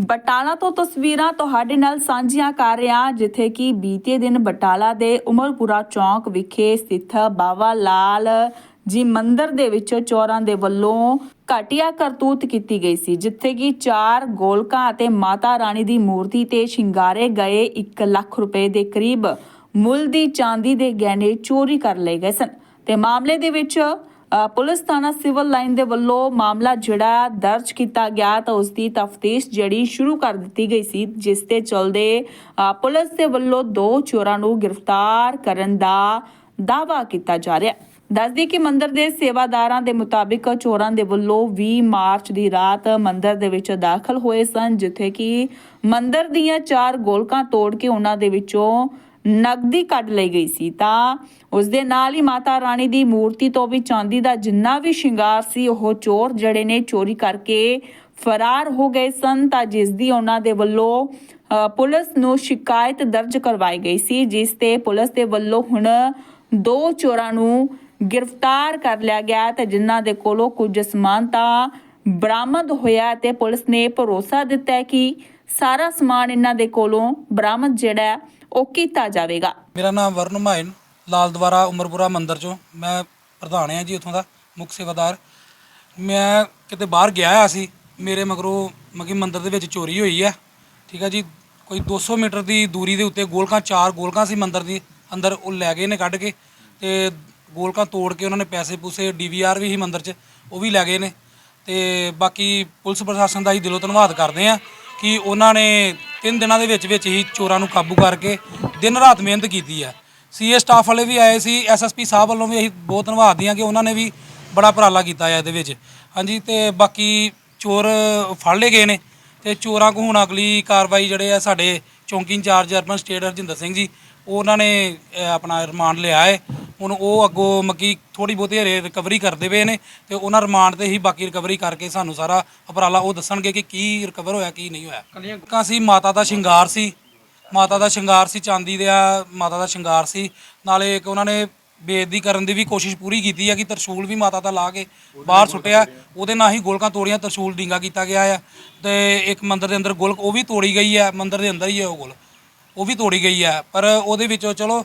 ਬਟਾਲਾ ਤੋਂ ਤਸਵੀਰਾਂ ਤੁਹਾਡੇ ਨਾਲ ਸਾਂਝੀਆਂ ਕਰ ਰਿਹਾ ਜਿੱਥੇ ਕਿ ਬੀਤੇ ਦਿਨ ਬਟਾਲਾ ਦੇ ਉਮਰਪੁਰਾ ਚੌਂਕ ਵਿਖੇ ਸਥਿਤ ਬਾਵਾ ਲਾਲ ਜੀ ਮੰਦਿਰ ਦੇ ਵਿੱਚ ਚੋਰਾਂ ਦੇ ਵੱਲੋਂ ਘਟੀਆ ਕਰਤੂਤ ਕੀਤੀ ਗਈ ਸੀ, ਜਿੱਥੇ ਕਿ ਚਾਰ ਗੋਲਕਾਂ ਅਤੇ ਮਾਤਾ ਰਾਣੀ ਦੀ ਮੂਰਤੀ ਤੇ ਸ਼ਿੰਗਾਰੇ ਗਏ 1 ਲੱਖ ਰੁਪਏ ਦੇ ਕਰੀਬ ਮੁੱਲ ਦੀ ਚਾਂਦੀ ਦੇ ਗਹਿਣੇ ਚੋਰੀ ਕਰ ਲਏ ਗਏ ਸਨ। ਤੇ ਮਾਮਲੇ ਦੇ ਵਿੱਚ ਪੁਲਿਸ ਥਾਣਾ ਸਿਵਲ ਲਾਈਨ ਦੇ ਵੱਲੋਂ ਮਾਮਲਾ ਜਿਹੜਾ ਦਰਜ ਕੀਤਾ ਗਿਆ ਤਾਂ ਉਸ ਦੀ ਤਫਤੀਸ਼ ਜਿਹੜੀ ਸ਼ੁਰੂ ਕਰ ਦਿੱਤੀ ਗਈ ਸੀ, ਜਿਸ ਤੇ ਚਲਦੇ ਪੁਲਿਸ ਦੇ ਵੱਲੋਂ ਦੋ ਚੋਰਾਂ ਨੂੰ ਗ੍ਰਿਫਤਾਰ ਕਰਨ ਦਾ ਦਾਅਵਾ ਕੀਤਾ ਜਾ ਰਿਹਾ ਹੈ। ਦੱਸਦੀ ਕਿ ਮੰਦਿਰ ਦੇ ਸੇਵਾਦਾਰਾਂ ਦੇ ਮੁਤਾਬਿਕ ਚੋਰਾਂ ਦੇ ਵੱਲੋਂ 20 ਮਾਰਚ ਦੀ ਰਾਤ ਮੰਦਿਰ ਦੇ ਵਿੱਚ ਦਾਖਲ ਹੋਏ ਸਨ, ਜਿੱਥੇ ਕਿ ਮੰਦਿਰ ਦੀਆਂ ਚਾਰ ਗੋਲਕਾਂ ਤੋੜ ਕੇ ਉਹਨਾਂ ਦੇ ਵਿੱਚੋਂ ਨਗਦੀ ਕੱਢ ਲਈ ਗਈ ਸੀ, ਤਾਂ ਉਸ ਦੇ ਨਾਲ ਹੀ ਮਾਤਾ ਰਾਣੀ ਦੀ ਮੂਰਤੀ ਤੋਂ ਵੀ ਚਾਂਦੀ ਦਾ ਜਿੰਨਾ ਵੀ ਸ਼ਿੰਗਾਰ ਸੀ, ਉਹ ਚੋਰ ਜਿਹੜੇ ਨੇ ਚੋਰੀ ਕਰਕੇ ਫਰਾਰ ਹੋ ਗਏ ਸਨ, ਤਾਂ ਜਿਸ ਦੀ ਉਹਨਾਂ ਦੇ ਵੱਲੋਂ ਪੁਲਿਸ ਨੂੰ ਸ਼ਿਕਾਇਤ ਦਰਜ ਕਰਵਾਈ ਗਈ ਸੀ, ਜਿਸ ਤੇ ਪੁਲਿਸ ਦੇ ਵੱਲੋਂ ਹੁਣ ਦੋ ਚੋਰਾਂ ਨੂੰ ਗ੍ਰਿਫਤਾਰ ਕਰ ਲਿਆ ਗਿਆ ਤੇ ਜਿਨ੍ਹਾਂ ਦੇ ਕੋਲੋਂ ਕੁਝ ਸਮਾਨ ਤਾਂ ਬਰਾਮਦ ਹੋਇਆ ਤੇ ਪੁਲਿਸ ਨੇ ਭਰੋਸਾ ਦਿੱਤਾ ਕਿ ਸਾਰਾ ਸਮਾਨ ਇਹਨਾਂ ਦੇ ਕੋਲੋਂ ਬਰਾਮਦ ਜਿਹੜਾ ਹੈ, ਉਹ ਕੀਤਾ ਜਾਵੇਗਾ। ਮੇਰਾ ਨਾਮ ਵਰਨ ਮਾਇਨ ਲਾਲ ਦਵਾਰਾ ਉਮਰਪੁਰਾ ਮੰਦਰ ਚੋਂ। ਮੈਂ ਪ੍ਰਧਾਨ ਹਾਂ ਜੀ ਉੱਥੋਂ ਦਾ ਮੁੱਖ ਸੇਵਾਦਾਰ। ਮੈਂ ਕਿਤੇ ਬਾਹਰ ਗਿਆ ਹੋਇਆ ਸੀ ਮੇਰੇ ਮਗਰੋਂ ਮਗੀ ਮੰਦਰ ਦੇ ਵਿੱਚ ਚੋਰੀ ਹੋਈ ਹੈ। ਠੀਕ ਹੈ ਜੀ ਕੋਈ 200 ਮੀਟਰ ਦੀ ਦੂਰੀ ਦੇ ਉੱਤੇ ਗੋਲਕਾਂ ਚਾਰ ਗੋਲਕਾਂ ਸੀ ਮੰਦਰ ਦੀ ਅੰਦਰ ਉਹ ਲੈ ਗਏ ਨੇ ਕੱਢ ਕੇ ਤੇ ਗੋਲਕਾਂ ਤੋੜ ਕੇ ਉਹਨਾਂ ਨੇ ਪੈਸੇ ਪੂਸੇ ਡੀਵੀਆਰ ਵੀ ਸੀ ਮੰਦਰ 'ਚ ਉਹ ਵੀ ਲੈ ਗਏ ਨੇ। ਤੇ ਬਾਕੀ ਪੁਲਿਸ ਪ੍ਰਸ਼ਾਸਨ ਦਾ ਹੀ ਦਿਲੋਂ ਧੰਨਵਾਦ ਕਰਦੇ ਆ ਕਿ ਉਹਨਾਂ ਨੇ ਤਿੰਨ ਦਿਨਾਂ ਦੇ ਵਿੱਚ ਵਿੱਚ ਹੀ ਚੋਰਾਂ ਨੂੰ ਕਾਬੂ ਕਰਕੇ ਦਿਨ ਰਾਤ ਮਿਹਨਤ ਕੀਤੀ ਹੈ ਸੀਏ ਸਟਾਫ ਵਾਲੇ ਵੀ ਆਏ ਸੀ ਐਸਐਸਪੀ ਸਾਹਿਬ ਵੱਲੋਂ ਵੀ ਅਸੀਂ ਬਹੁਤ ਧੰਨਵਾਦ ਹਾਂ ਕਿ ਉਹਨਾਂ ਨੇ ਵੀ ਬੜਾ ਉਪਰਾਲਾ ਕੀਤਾ ਹੈ ਇਹਦੇ ਵਿੱਚ। ਹਾਂਜੀ, ਤੇ ਬਾਕੀ ਚੋਰ ਫੜ ਲਏ ਗਏ ਨੇ ਤੇ ਚੋਰਾਂ ਕੋ ਹੁਣ ਅਗਲੀ ਕਾਰਵਾਈ ਜਿਹੜੇ ਆ ਸਾਡੇ ਚੌਂਕੀ incharge urban estate Harjinder Singh ji, ਉਹਨਾਂ ਨੇ ਆਪਣਾ ਰਿਮਾਂਡ ਲਿਆ ਹੈ। ਹੁਣ ਉਹ ਅੱਗੋਂ ਮੱਕੀ ਥੋੜੀ ਬਹੁਤੀ ਹਰੇ ਰਿਕਵਰੀ ਕਰਦੇ ਪਏ ਨੇ ਤੇ ਉਹਨਾਂ ਰਿਮਾਂਡ ਤੇ ਹੀ ਬਾਕੀ ਰਿਕਵਰੀ ਕਰਕੇ ਸਾਨੂੰ ਸਾਰਾ ਉਪਰਾਲਾ ਉਹ ਦੱਸਣਗੇ ਕਿ ਕੀ ਰਿਕਵਰ ਹੋਇਆ ਕੀ ਨਹੀਂ ਹੋਇਆ। ਕੱਲੀਆਂ ਸੀ ਮਾਤਾ ਦਾ ਸ਼ਿੰਗਾਰ ਸੀ ਮਾਤਾ ਦਾ ਸ਼ਿੰਗਾਰ ਸੀ ਚਾਂਦੀ ਦਾ ਮਾਤਾ ਦਾ ਸ਼ਿੰਗਾਰ ਸੀ। ਨਾਲੇ ਇੱਕ ਉਹਨਾਂ ਨੇ ਬੇਇੱਜ਼ਤੀ ਕਰਨ ਦੀ ਵੀ ਕੋਸ਼ਿਸ਼ ਪੂਰੀ ਕੀਤੀ ਹੈ ਕਿ ਤਰਸ਼ੂਲ ਵੀ ਮਾਤਾ ਦਾ ਲਾ ਕੇ ਬਾਹਰ ਸੁੱਟਿਆ। ਉਹਦੇ ਨਾਲ ਹੀ ਗੋਲਕਾਂ ਤੋੜੀਆਂ ਤਰਸ਼ੂਲ ਡਿੰਗਾ ਕੀਤਾ ਗਿਆ ਆ। ਤੇ ਇੱਕ ਮੰਦਿਰ ਦੇ ਅੰਦਰ ਗੋਲਕ ਉਹ ਵੀ ਤੋੜੀ ਗਈ ਹੈ ਮੰਦਿਰ ਦੇ ਅੰਦਰ ਹੀ ਹੈ ਉਹ ਗੋਲ ਉਹ ਵੀ ਤੋੜੀ ਗਈ ਹੈ ਪਰ ਉਹਦੇ ਵਿੱਚੋਂ ਚਲੋ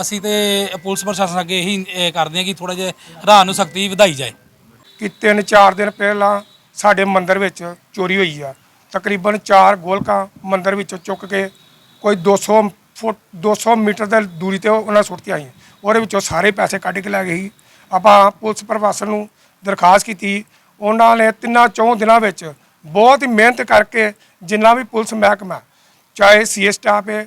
ਅਸੀਂ ਤੇ ਪੁਲਿਸ ਪ੍ਰਸ਼ਾਸਨ ਅੱਗੇ ਇਹੀ, ਇਹ ਕਰਦੇ ਹਾਂ ਕਿ ਥੋੜਾ ਜਿਹਾ ਰਾਹ ਨੂੰ ਸਖਤੀ ਵਧਾਈ ਜਾਏ। ਕਿ ਤਿੰਨ ਚਾਰ ਦਿਨ ਪਹਿਲਾਂ ਸਾਡੇ ਮੰਦਿਰ ਵਿੱਚ ਚੋਰੀ ਹੋਈ ਆ। ਤਕਰੀਬਨ 4 ਗੋਲਕਾਂ ਮੰਦਿਰ ਵਿੱਚੋਂ ਚੁੱਕ ਕੇ ਕੋਈ 200 ਫੁੱਟ 200 ਮੀਟਰ ਦੀ ਦੂਰੀ ਤੇ ਉਹਨਾਂ ਸੁੱਟਤੀਆਂ ਆਈਆਂ। ਉਹਦੇ ਵਿੱਚੋਂ ਸਾਰੇ ਪੈਸੇ ਕੱਢ ਕੇ ਲੈ ਗਏ ਸੀ। ਆਪਾਂ ਪੁਲਿਸ ਪ੍ਰਸ਼ਾਸਨ ਨੂੰ ਦਰਖਾਸਤ ਕੀਤੀ। ਉਹਨਾਂ ਨੇ ਤਿੰਨਾਂ ਚੌਂ ਦਿਨਾਂ ਵਿੱਚ ਬਹੁਤ ਹੀ ਮਿਹਨਤ ਕਰਕੇ ਜਿੰਨਾ ਵੀ ਪੁਲਿਸ ਮਹਿਕਮਾ, ਚਾਹੇ ਸੀਏ ਸਟਾਫ ਹੈ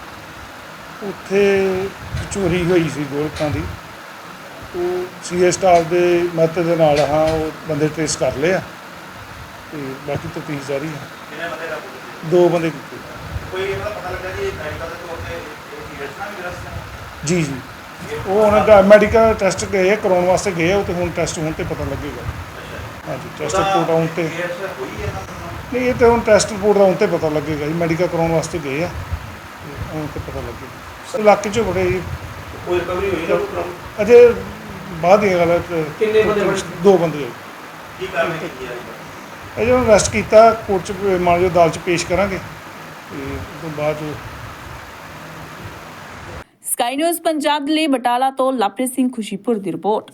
ਉੱਥੇ ਚੋਰੀ ਹੋਈ ਸੀ ਗੋਲਕਾਂ ਦੀ। ਉਹ ਸੀਏ ਸਟਾਫ ਦੇ ਮਦਦ ਦੇ ਨਾਲ ਹਾਂ ਉਹ ਬੰਦੇ ਟ੍ਰੇਸ ਕਰ ਲਏ ਆ। ਤੇ ਬਾਕੀ ਤਫਤੀਸ਼ ਜਾਰੀ ਹੈ ਕਿੰਨੇ ਬੰਦੇ ਦਾ ਦੋ ਬੰਦੇ ਕੀਤੇ ਕੋਈ ਇਹਦਾ ਪਤਾ ਲੱਗਾ ਜੀ ਮੈਡੀਕਲ ਦੇ ਤੌਰ ਤੇ ਇਹ ਨਾ ਵੀ ਰਸਤਾ ਜੀ ਜੀ। ਉਹ ਉਹਨਾਂ ਦਾ ਮੈਡੀਕਲ ਟੈਸਟ ਗਏ ਆ, ਕਰਾਉਣ ਵਾਸਤੇ ਗਏ ਆ, ਉਹ ਤੇ ਹੁਣ ਟੈਸਟ ਹੋਣ ਤੇ ਪਤਾ ਲੱਗੇਗਾ। ਹਾਂਜੀ ਟੈਸਟ ਰਿਪੋਰਟ ਆਉਣ ਤੇ। ਸੀਰੀਅਸ ਹੋਈ ਹੈ ਨਾ? ਨਹੀਂ ਇਹ ਤੇ ਹੁਣ ਟੈਸਟ ਰਿਪੋਰਟ ਆਉਣ ਤੇ ਪਤਾ ਲੱਗੇਗਾ ਜੀ ਮੈਡੀਕਲ ਕਰਾਉਣ ਵਾਸਤੇ ਗਏ ਆ। ਆਉਣ ਤੇ ਪਤਾ ਲੱਗੇਗਾ ਇਲਾਕੇ 'ਚ ਬੜੇ ਕੋਈ ਰਿਕਵਰੀ ਹੋਈ ਨਾ ਕੋਈ ਅਜੇ ਬਾਅਦ ਦੀ ਗੱਲ ਹੈ ਕਿੰਨੇ ਬੰਦੇ ਫੜੇ? ਦੋ ਬੰਦੇ ਹੋਏ। ਕੀ ਕਾਰਵਾਈ ਕੀਤੀ ਜਾ? ਹੈ ਅਜੇ ਉਹਨੂੰ ਅਰੈਸਟ ਕੀਤਾ ਕੋਰਟ ਚ ਮਾਨ ਜੋ ਅਦਾਲਤ ਚ ਪੇਸ਼ ਕਰਾਂਗੇ। ਤੇ ਉਸ ਤੋਂ ਬਾਅਦ ਜੋ ਸਕਾਈ ਨਿਊਜ਼ ਪੰਜਾਬ ਦੇ ਲਈ ਬਟਾਲਾ ਤੋਂ ਲਵਪ੍ਰੀਤ ਸਿੰਘ ਖੁਸ਼ੀਪੁਰ ਦੀ ਰਿਪੋਰਟ।